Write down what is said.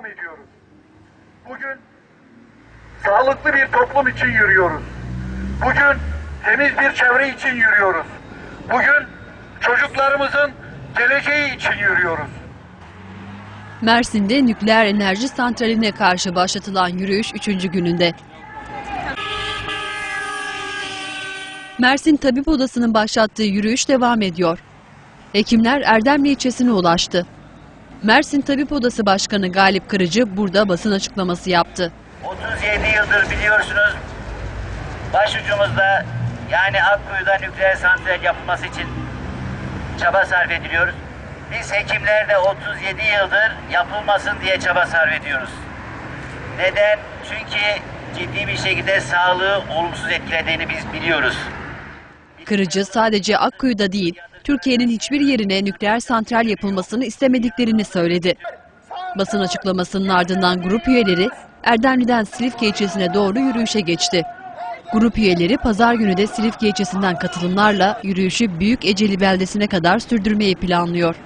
devam ediyoruz. Bugün sağlıklı bir toplum için yürüyoruz. Bugün temiz bir çevre için yürüyoruz. Bugün çocuklarımızın geleceği için yürüyoruz. Mersin'de nükleer enerji santraline karşı başlatılan yürüyüş 3. gününde. Mersin Tabip Odası'nın başlattığı yürüyüş devam ediyor. Hekimler Erdemli ilçesine ulaştı. Mersin Tabip Odası Başkanı Galip Kırıcı burada basın açıklaması yaptı. 37 yıldır biliyorsunuz başucumuzda yani Akkuyu'da nükleer santral yapılması için çaba sarf ediliyoruz. Biz hekimler de 37 yıldır yapılmasın diye çaba sarf ediyoruz. Neden? Çünkü ciddi bir şekilde sağlığı olumsuz etkilediğini biz biliyoruz. Kırıcı sadece Akkuyu'da değil, Türkiye'nin hiçbir yerine nükleer santral yapılmasını istemediklerini söyledi. Basın açıklamasının ardından grup üyeleri Erdemli'den Silifke ilçesine doğru yürüyüşe geçti. Grup üyeleri pazar günü de Silifke ilçesinden katılımlarla yürüyüşü Büyük Eceli beldesine kadar sürdürmeyi planlıyor.